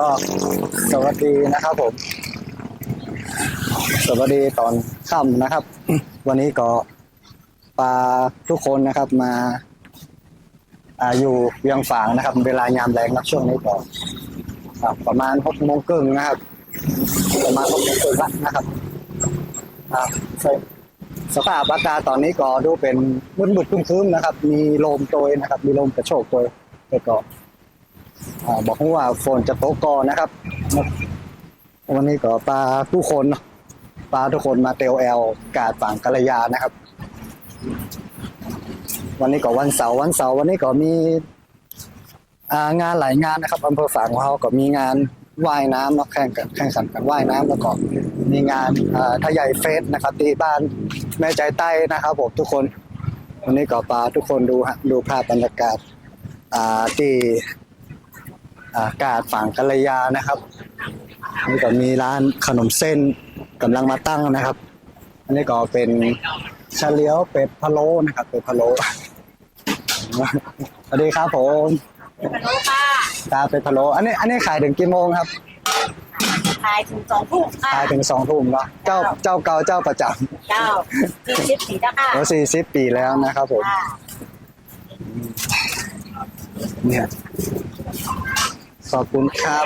ก็สวัสดีนะครับผม สวัสดีตอนค่ำนะครับ วันนี้ก็ปาทุกคนนะครับมาอาอยู่เวียงฝางนะครับ เวลายามแรงนะช่วงนี้ก็อ่าประมาณหกโมงครึ่งนะครับ ประมาณหกโมงครึ่งละนะครับสภาพอากาศตอนนี้ก็ดูเป็นมืดๆครึ้มๆนะครับ มีลมโตยนะครับ มีลมกระโชกโตยแล้วก็อ่า บอกว่าฝนจะตกก่อนนะครับ วันนี้ก็ปลาทุกคนปลาทุกคนมาเตลแอลกาดฝั่งกัลยานะครับ วันนี้ก็วันเสาร์วันเสาร์วันนี้ก็มีงานหลายงานนะครับอำเภอฝางของเราก็มีงานว่ายน้ำเนาะแข่งกันแข่งขันกันว่ายน้ำแล้วก็มีงานอ่าใหญ่เฟสนะครับที่บ้านแม่ใจใต้นะครับผมทุกคน วันนี้ก็ปลาทุกคนดูฮะดูภาพบรรยากาศที่ กาศฝั่งกัลยานะครับนี่ก็มีร้านขนมเส้นกำลังมาตั้งนะครับ อันนี้ก็เป็นชาเลียวเป็ดพะโล้นะครับเป็ดพะโล้สวัสดีครับผมฮัลโหลค่ะตาเป็ดพะโล้อันนี้อันนี้ขายถึงกี่โมงครับขายถึงสองทุ่มค่ะขายถึงสองทุ่มเนาะเจ้าเจ้าเก่าเจ้าประจเจ้าสี่สิบสี่นะค่ะำแล้วสี่สิบปีแล้วนะครับผมค่ะเนี่ย ขอบคุณครับ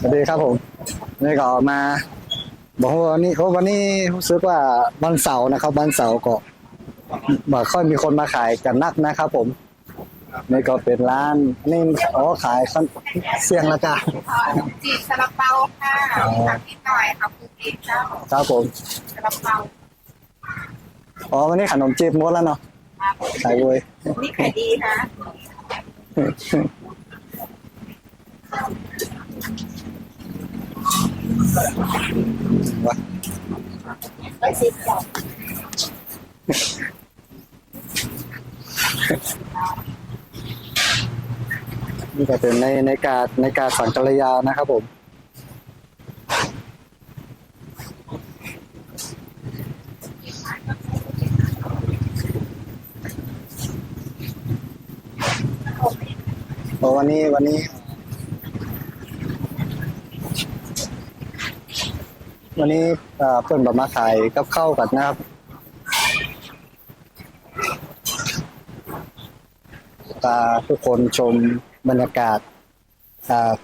สวัสดีครับผมนี่ก็มาบอกว่าวันนี้โอ้วันนี้รู้สึกว่าวันเสาร์นะครับวันเสาร์ก็บ่ค่อยมีคนมาขายกันนักนะครับผมนี่ก็เป็นร้านนี่อ๋อขายขนเสียงละจ้าจีบซาลาเปาค่ะทำนิดหน่อยค่ะคุณจีบเจ้าครับผมซาลาเปาอ๋อวันนี้ขนมจีบหมดแล้วเนาะ ค่ะขายเว้ยนี่ขายดีค่ะร้อยสิบจ้ะนี่ก็เป็นในในการในการสังกัลยานะครับผม โอ้วันนี้วันนี้ วันนี้เพื่อนแบบมาขายกับข้าวกันนะครับตาทุกคนชมบรรยากาศ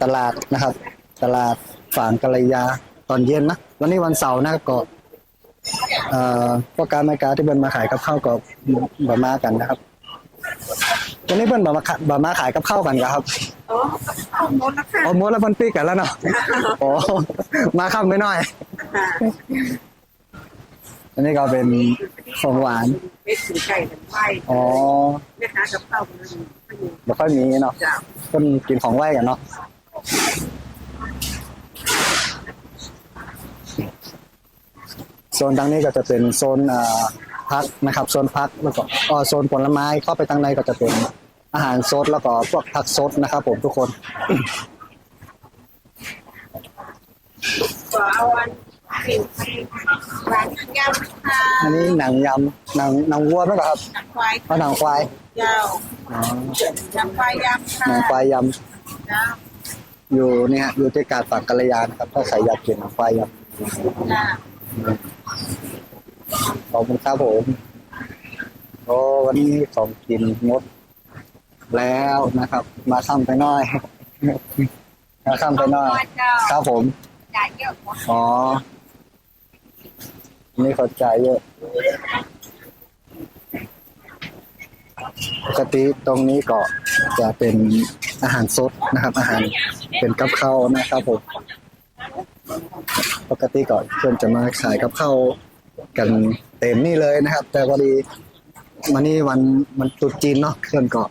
ตลาดนะครับ ตลาดฝางกัลยาตอนเย็นนะวันนี้วันเสาร์นะก็เอ่อพวกการแม่การที่เพิ่นมาขายกับข้าวก็บมากันนะครับ วันนี้เพิ่นบมาขายบมาขายกับข้าวกันครับโอ้เอาหมดแล้วค่ะโอ้โมดแล้วเพิ่นปีกกันแล้วเนาะโอ้มาค่ำไม่น้อย อันนี้ก็เป็นของหวานเม็ดสีไก่กันไฟอ๋อแม่ค้ากับข้าวมันมีไม่ค่อยมีเนาะเจ้าเพิ่นกินของไหว้กันเนาะโซนทางนี้ก็จะเป็นโซนอ่า พักนะครับโซนพักแล้วก็อ๋อโซนผลไม้เข้าไปทางในก็จะเป็นอาหารสดแล้วก็พวกผักสดนะครับ ผมทุกคนขอเอาอันผิวร้านยำค่ะอันนี้หนังยำหนังหนังวัวไหมครับหนังควายเอาหนังควายยาวอ๋อหนังควายยำค่ะหนังควายยเจ้าำอยู่เนี่ยฮะอยู่ที่กาดฝั่งกัลยานะครับถ้าใครอยากกินหนังควายยจ้าำ ขอบคุณครับผมโอ้วันนี้ของกินงดแล้วนะครับ มาซ้ำไปหน่อย มาซ้ำไปหน่อยเจ้าครับผมจ่ายเยอะกว่าอ๋อนี่เขาจ่ายเยอะปกติตรงนี้ก็จะเป็นอาหารสดนะครับ อาหารเป็นกับข้าวนะครับผมปกติก่อนเพื่อนจะมาขายกับข้าว กันเต็มนี่เลยนะครับ แต่พอดีมานี่วันมันตรุษจีนเนาะเพื่อนก็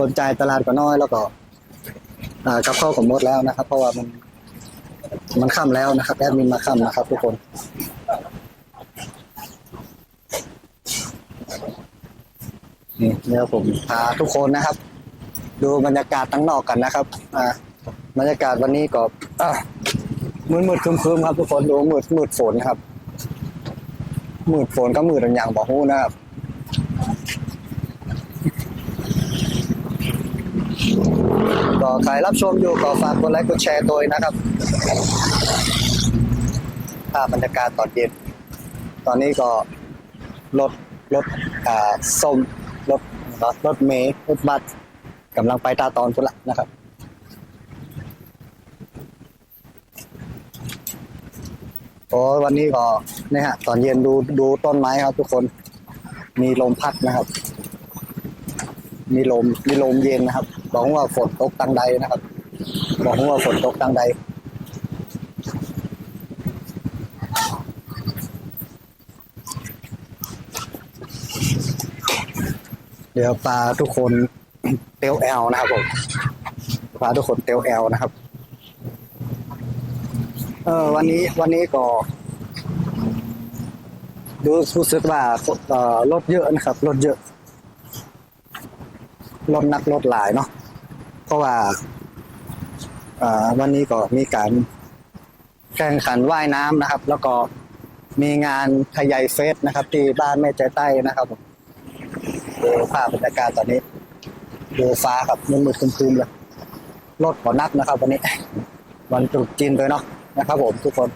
สนใจตลาดก็น้อยแล้วก็กับข้าวของมดแล้วนะครับ เพราะว่ามัน มันค่ำแล้วนะครับแอดมินมาค่ำนะครับ ทุกคนนี่เดี๋ยวผมพาทุกคนนะครับ ดูบรรยากาศตั้งนอกกันนะครับ อ่าบรรยากาศวันนี้ก็อะมืดมืดๆครึมๆครับ ทุกคนดูมืดมืดฝนครับ มืดฝนก็มืดอย่างบอกฮู้นะครับก็ใครรับชมอยู่ก็ฝากกดไลค์กดแชร์ตัวนะครับภาพบรรยากาศตอนเย็น ตอนนี้ก็รถรถอ่าส้มรถรถเมย์รถบัสกำลังไปตาตอนพุ่นละนะครับ โอ้วันนี้ก็เนี่ยฮะตอนเย็นดูดูต้นไม้ครับ ทุกคนมีลมพัดนะครับ มีลมมีลมเย็นนะครับบอกว่าฝนตกตังใดนะครับบอกว่าฝนตกตังใดเดี๋ยวพาทุกคนเตลแอลนะครับผมพาทุกคนเตลแอลนะครับ ออวันนี้วันนี้ก็ดูรู้สึกว่าเอ่อรถเยอะนะครับรถเยอะรถนักรถหลายเนาะเพราะว่าเออวันนี้ก็มีการแข่งขันว่ายน้ำนะครับ แล้วก็มีงานขยายเฟสนะครับ ที่บ้านแม่ใจใต้นะครับดูภาพบรรยากาศตอนนี้ดูฟ้าครับมืดๆครึมๆเลยรถขอนักนะครับ วันนี้ วันตรุษจีนเลยเนาะ นะครับผมทุกคน